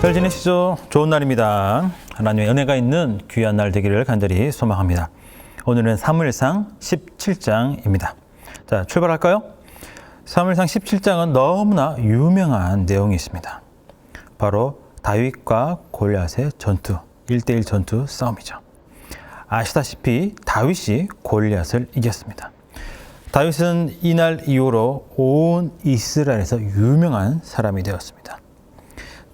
잘 지내시죠? 좋은 날입니다. 하나님의 은혜가 있는 귀한 날 되기를 간절히 소망합니다. 오늘은 사무엘상 17장입니다. 자, 출발할까요? 사무엘상 17장은 너무나 유명한 내용이 있습니다. 바로 다윗과 골리앗의 전투, 1대1 전투 싸움이죠. 아시다시피 다윗이 골리앗을 이겼습니다. 다윗은 이날 이후로 온 이스라엘에서 유명한 사람이 되었습니다.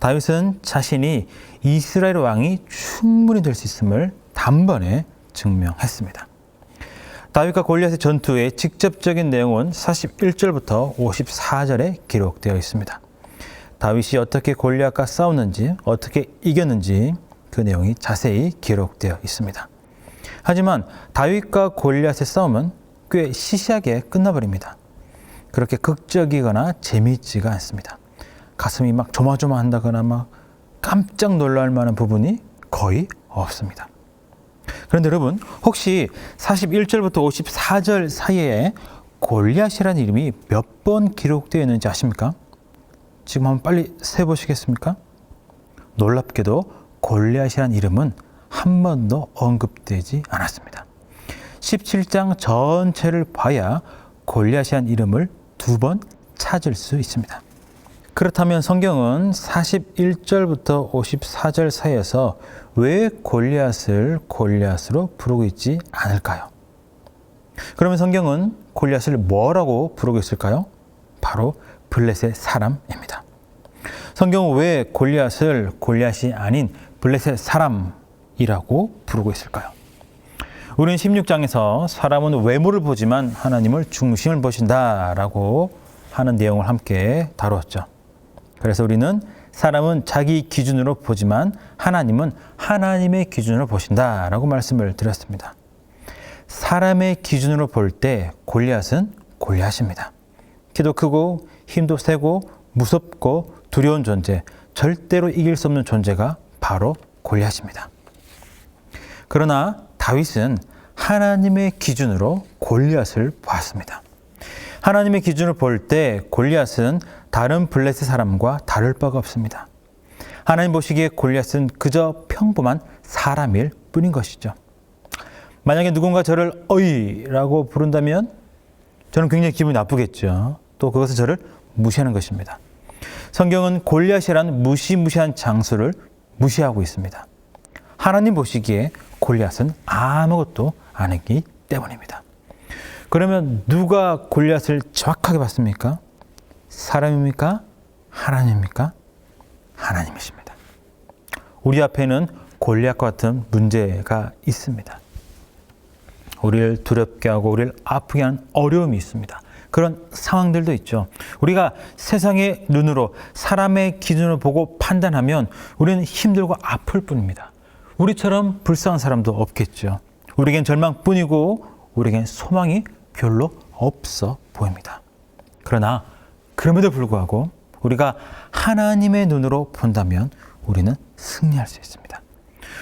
다윗은 자신이 이스라엘 왕이 충분히 될 수 있음을 단번에 증명했습니다. 다윗과 골리앗의 전투의 직접적인 내용은 41절부터 54절에 기록되어 있습니다. 다윗이 어떻게 골리앗과 싸웠는지, 어떻게 이겼는지 그 내용이 자세히 기록되어 있습니다. 하지만 다윗과 골리앗의 싸움은 꽤 시시하게 끝나버립니다. 그렇게 극적이거나 재미있지가 않습니다. 가슴이 막 조마조마한다거나 막 깜짝 놀랄 만한 부분이 거의 없습니다. 그런데 여러분, 혹시 41절부터 54절 사이에 골리앗이라는 이름이 몇 번 기록되어 있는지 아십니까? 지금 한번 빨리 세 보시겠습니까? 놀랍게도 골리앗이라는 이름은 한 번도 언급되지 않았습니다. 17장 전체를 봐야 골리앗이라는 이름을 두 번 찾을 수 있습니다. 그렇다면 성경은 41절부터 54절 사이에서 왜 골리앗을 골리앗으로 부르고 있지 않을까요? 그러면 성경은 골리앗을 뭐라고 부르고 있을까요? 바로 블레셋 사람입니다. 성경은 왜 골리앗을 골리앗이 아닌 블레셋 사람이라고 부르고 있을까요? 우리는 16장에서 사람은 외모를 보지만 하나님을 중심을 보신다라고 하는 내용을 함께 다루었죠. 그래서 우리는 사람은 자기 기준으로 보지만 하나님은 하나님의 기준으로 보신다라고 말씀을 드렸습니다. 사람의 기준으로 볼 때 골리앗은 골리앗입니다. 키도 크고 힘도 세고 무섭고 두려운 존재, 절대로 이길 수 없는 존재가 바로 골리앗입니다. 그러나 다윗은 하나님의 기준으로 골리앗을 보았습니다. 하나님의 기준을 볼 때 골리앗은 다른 블레셋 사람과 다를 바가 없습니다. 하나님 보시기에 골리앗은 그저 평범한 사람일 뿐인 것이죠. 만약에 누군가 저를 어이라고 부른다면 저는 굉장히 기분이 나쁘겠죠. 또 그것은 저를 무시하는 것입니다. 성경은 골리앗이란 무시무시한 장수를 무시하고 있습니다. 하나님 보시기에 골리앗은 아무것도 아니기 때문입니다. 그러면 누가 골리앗을 정확하게 봤습니까? 사람입니까? 하나님입니까? 하나님이십니다. 우리 앞에는 골리앗과 같은 문제가 있습니다. 우리를 두렵게 하고 우리를 아프게 하는 어려움이 있습니다. 그런 상황들도 있죠. 우리가 세상의 눈으로 사람의 기준을 보고 판단하면 우리는 힘들고 아플 뿐입니다. 우리처럼 불쌍한 사람도 없겠죠. 우리에겐 절망뿐이고 우리에겐 소망이 별로 없어 보입니다. 그러나 그럼에도 불구하고 우리가 하나님의 눈으로 본다면 우리는 승리할 수 있습니다.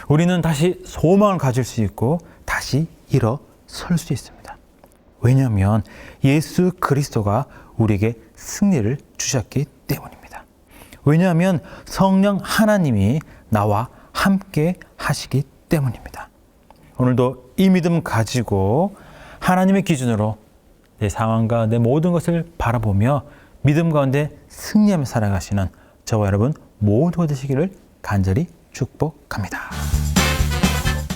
우리는 다시 소망을 가질 수 있고 다시 일어설 수 있습니다. 왜냐하면 예수 그리스도가 우리에게 승리를 주셨기 때문입니다. 왜냐하면 성령 하나님이 나와 함께 하시기 때문입니다. 오늘도 이 믿음 가지고 하나님의 기준으로 내 상황과 내 모든 것을 바라보며 믿음 가운데 승리하며 살아가시는 저와 여러분 모두가 되시기를 간절히 축복합니다.